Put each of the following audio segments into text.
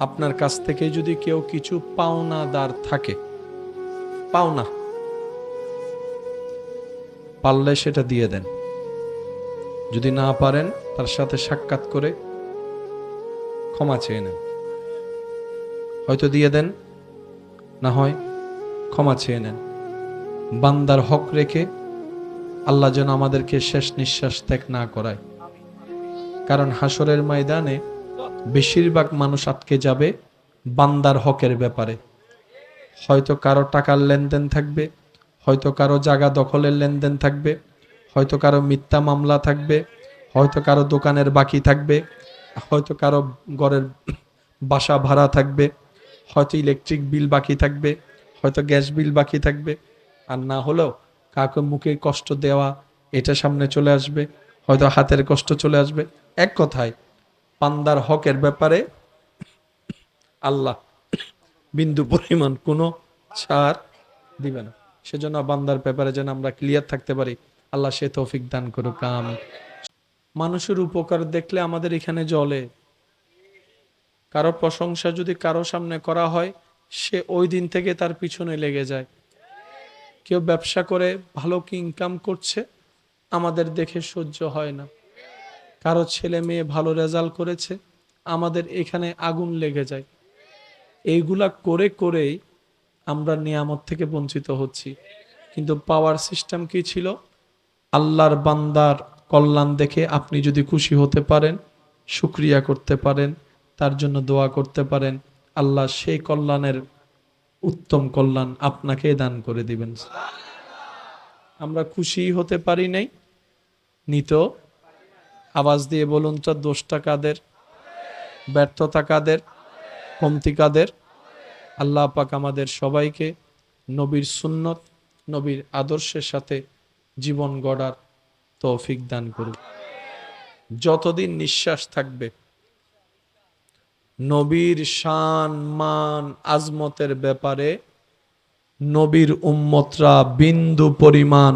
আপনার কাছ থেকে যদি কেউ কিছু পাওনাদার থাকে, পাওনা। পারলে সেটা দিয়ে দেন। যদি না পারেন, তার সাথে সাক্ষাৎ করে ক্ষমা চেয়ে নেন। হয়তো দিয়ে দেন, না হয় ক্ষমা চেয়ে নেন। বান্দার হক রেখে আল্লাহ যেন আমাদেরকে শেষ নিঃশ্বাস ত্যাগ না করায়। কারণ হাসরের ময়দানে বেশিরভাগ মানুষ আটকে যাবে বান্দার হকের ব্যাপারে। হয়তো কারও টাকার লেনদেন থাকবে, হয়তো কারও জায়গা দখলের লেনদেন থাকবে, হয়তো কারও মিথ্যা মামলা থাকবে, হয়তো কারও দোকানের বাকি থাকবে, হয়তো কারও ঘরের বাসা ভাড়া থাকবে, হয়তো ইলেকট্রিক বিল বাকি থাকবে, হয়তো গ্যাস বিল বাকি থাকবে। আর না হলেও কাউকে মুখে কষ্ট দেওয়া এটা সামনে চলে আসবে, হয়তো হাতের কষ্ট চলে আসবে। এক কথায় পান্দার হকের ব্যাপারে আল্লাহ বিন্দু পরিমাণ কোনো ছাড় দিবে না। সেজন্য বান্দার ব্যাপারে যেন আমরা ক্লিয়ার থাকতে পারি। আল্লাহ সে তৌফিক দান করুক আমি মানুষের উপকার দেখলে আমাদের এখানে জলে কারও প্রশংসা যদি কারও সামনে করা হয়, সে ওই দিন থেকে তার পিছনে লেগে যায়। কেউ ব্যবসা করে ভালো কি ইনকাম করছে, আমাদের দেখে সহ্য হয় না। কারও ছেলে মেয়ে ভালো রেজাল্ট করেছে, আমাদের এখানে আগুন লেগে যায়। এইগুলা করে করেই আমরা নিয়ামত থেকে বঞ্চিত হচ্ছি। কিন্তু পাওয়ার সিস্টেম কি ছিল? আল্লাহর বান্দার কল্যাণ দেখে আপনি যদি খুশি হতে পারেন সুক্রিয়া করতে পারেন, তার জন্য দোয়া করতে পারেন, আল্লাহ সেই কল্যাণের উত্তম কল্যাণ আপনাকে দান করে দিবেন। আমরা খুশি হতে পারি নাই নিত আওয়াজ দিয়ে বলুন তো, দোষটা কাদের? ব্যর্থতা কাদের? কমতি কাদের? আল্লাহ পাক আমাদের সবাইকে নবীর সুন্নত, নবীর আদর্শের সাথে জীবন গড়ার তৌফিক দান করুক। যতদিন নিঃশ্বাস থাকবে, নবীর শান, মান, আজমতের ব্যাপারে নবীর উম্মতরা বিন্দু পরিমাণ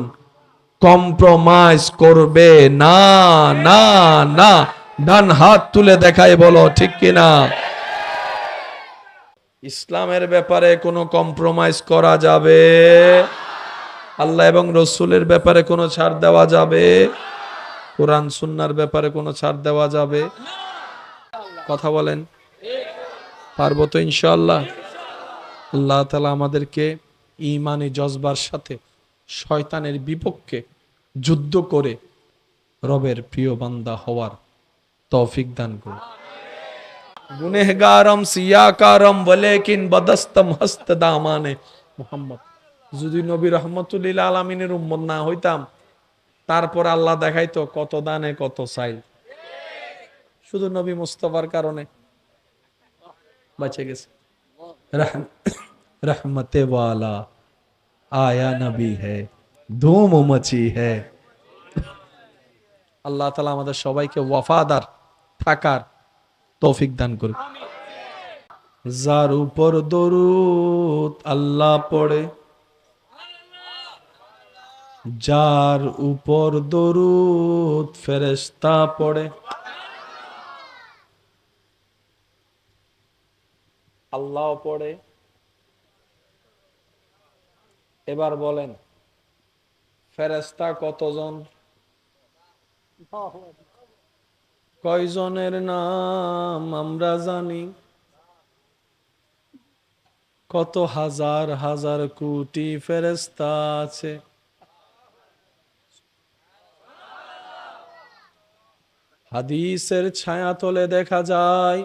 কম্প্রোমাইজ করবে। না না না। ডান হাত তুলে দেখায় বলো, ঠিক কিনা ইসলামের ব্যাপারে কোনো কম্প্রোমাইজ করা যাবে? আল্লাহ এবং রসুলের ব্যাপারে কোনো ছাড় দেওয়া যাবে? কোরআন, সুন্নার ব্যাপারে কোনো ছাড় দেওয়া যাবে? কথা বলেন। পারব তো ইনশাল্লাহ আল্লাহ তালা আমাদেরকে ইমানি জজবার সাথে শয়তানের বিপক্ষে যুদ্ধ করে রবের প্রিয় বান্দা হওয়ার তৌফিক দান করুন। গুনেহগারম, সিয়াকারম বলেকিন বদস্তম হস্ত দামানে। মুহাম্মদ, যদি নবী রহমতুল্লিল আলমিনের উম্মত না হইতাম, তারপর আল্লাহ দেখাইতো কত দানে, কত চাই শুধু নবী মুস্তফার কারণে। বাঁচে গেছে। রহমতে ওয়ালা, আয়া নবী হ্যায় ধুম মচি হ্যাঁ আল্লাহ তালা আমাদের সবাইকে ওয়াফাদার থাকার তৌফিক দান করুক। যার উপর দরুদ আল্লাহ পড়ে, যার উপর দরুদ ফেরেস্তা পড়ে। আল্লাহ পড়ে। এবার বলেন ফেরেশতা কতজন? কয়জনের নাম আমরা জানি? কত হাজার হাজার কোটি ফেরেস্তা আছে। হাদিসের ছায়া তলে দেখা যায়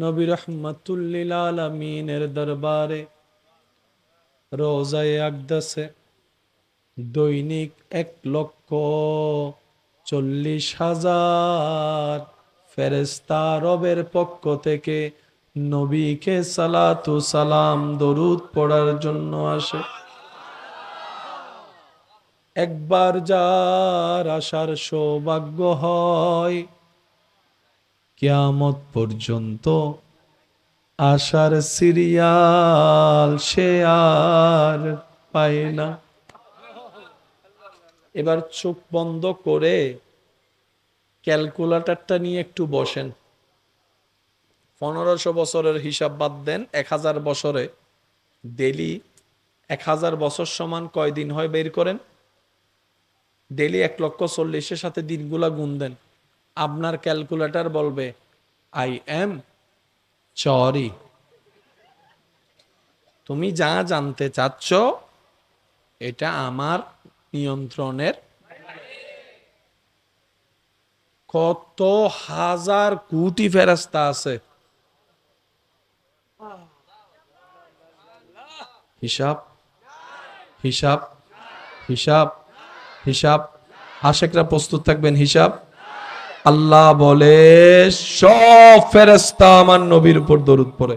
নবী রহমতুল্লিল আলমিনের দরবারে রোজায় আকদাসে। দৈনিক এক লক্ষ চল্লিশ হাজার। ফেরেস্তা রবের পক্ষ থেকে নবীকে সালাতু সালাম দরুদ পড়ার জন্য আসে। একবার যার আসার সৌভাগ্য হয়, কিয়ামত পর্যন্ত আসার সিরিয়াল সে আর পায় না। এবার চোখ বন্ধ করে ক্যালকুলেটারটা নিয়ে একটু বসেন। পনেরোশো বছরের হিসাব বাদ দেন, এক হাজার বছরে ডেলি এক হাজার বছর সমান কয় দিন হয় বের করেন? ডেলি এক লক্ষ চল্লিশের সাথে দিনগুলা গুণ দেন। আপনার ক্যালকুলেটার বলবে, আই এম চরি তুমি যা জানতে চাচ্ছ, এটা আমার নিয়ন্ত্রণের কত হাজার কোটি ফেরাস্তা আছে। হিসাব হিসাব হিসাব হিসাব। আশেকরা প্রস্তুত থাকবেন, হিসাব। আল্লাহ বলে, সব ফেরেস্তা আমার নবীর উপর দরুদ পড়ে।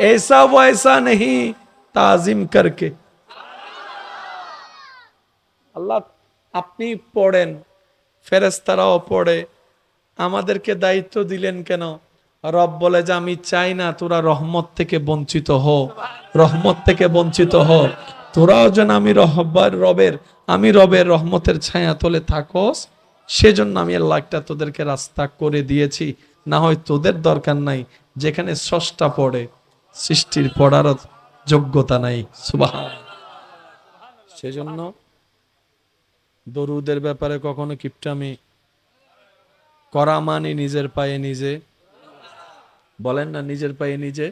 ऐसा वैसा नहीं ताजिम करके আল্লাহ আপনি পড়েন ফেরেস্তারাও পড়ে আমাদেরকে দায়িত্ব দিলেন কেন রব বলে যে আমি চাই না তোরা রহমত থেকে বঞ্চিত হ রহমত থেকে বঞ্চিত হ তোরাও যেন আমি রহবার রবের আমি রবের রহমতের ছায়া তলে থাকস সেজন্য আমি আল্লাহ একটা তোদেরকে রাস্তা করে দিয়েছি না হয় তোদের দরকার নাই যেখানে স্রষ্টা পড়ে সৃষ্টির পড়ার যোগ্যতা নাই। সুবাহ সেজন্য দরুদের ব্যাপারে কখনো কিপটামি করা মানে নিজের পায়ে নিজে। বলেন না, নিজের পায়ে নিজে।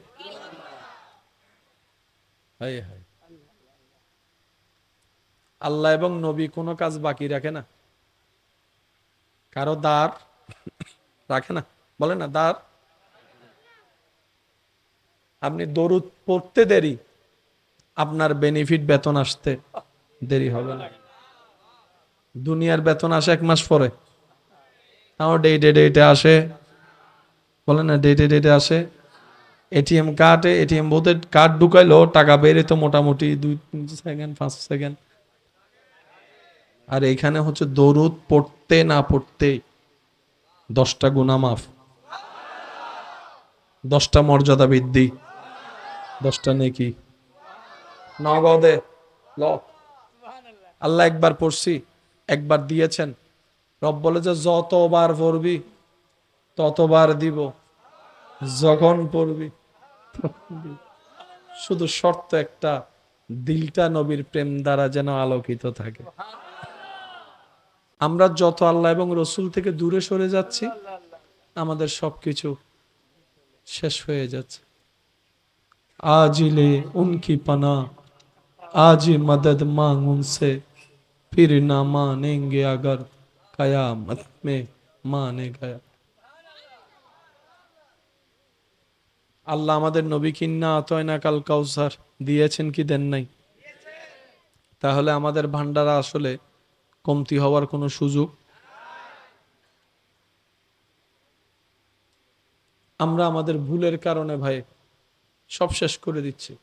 আল্লাহ এবং নবী কোনো কাজ বাকি রাখে না। কারও দ্বার রাখে না। বলে না, দ্বার আপনি দরুদ পড়তে দেরি, আপনার বেনিফিট বেতন আসতে দেরি হবে না। দুনিয়ার বেতন আসে এক মাস পরে। তাও ডেটে ডেটে আসে। বলে না ডেটে ডেটে আসে। এটিএম কার্ডে এটিএম বোধের কার্ড ঢুকাইলো, টাকা বেরে তো মোটামুটি দুই সেকেন্ড পাঁচ সেকেন্ড আর এখানে হচ্ছে দরুদ পড়তে না পড়তে দশটা গুণা মাফ। দশটা মর্যাদা বৃদ্ধি। দশটা নেকি? নগদে? ল। আল্লাহ একবার পড়ছি, একবার দিয়েছেন। রব বলে যে, যতবার পড়বি, ততবার দিব। যখন পড়বি শুধু শর্ত একটা, দিলটা নবীর প্রেম দ্বারা যেন আলোকিত থাকে। আমরা যত আল্লাহ এবং রসুল থেকে দূরে সরে যাচ্ছি, আমাদের সবকিছু শেষ হয়ে যাচ্ছে। আজিলে উনকি পানা आज ही मदद मांग उनसे फिर ना मानेंगे अगर कयामत में माने गया আল্লাহ আমাদের নবী কিন্না আতয়না কাল কাউসার দিয়েছেন কি দেন নাই তাহলে আমাদের ভান্ডারা আসলে কমতি হওয়ার কোনো সুযোগ আমরা আমাদের ভুলের কারণে ভাই সব শেষ করে দিচ্ছি।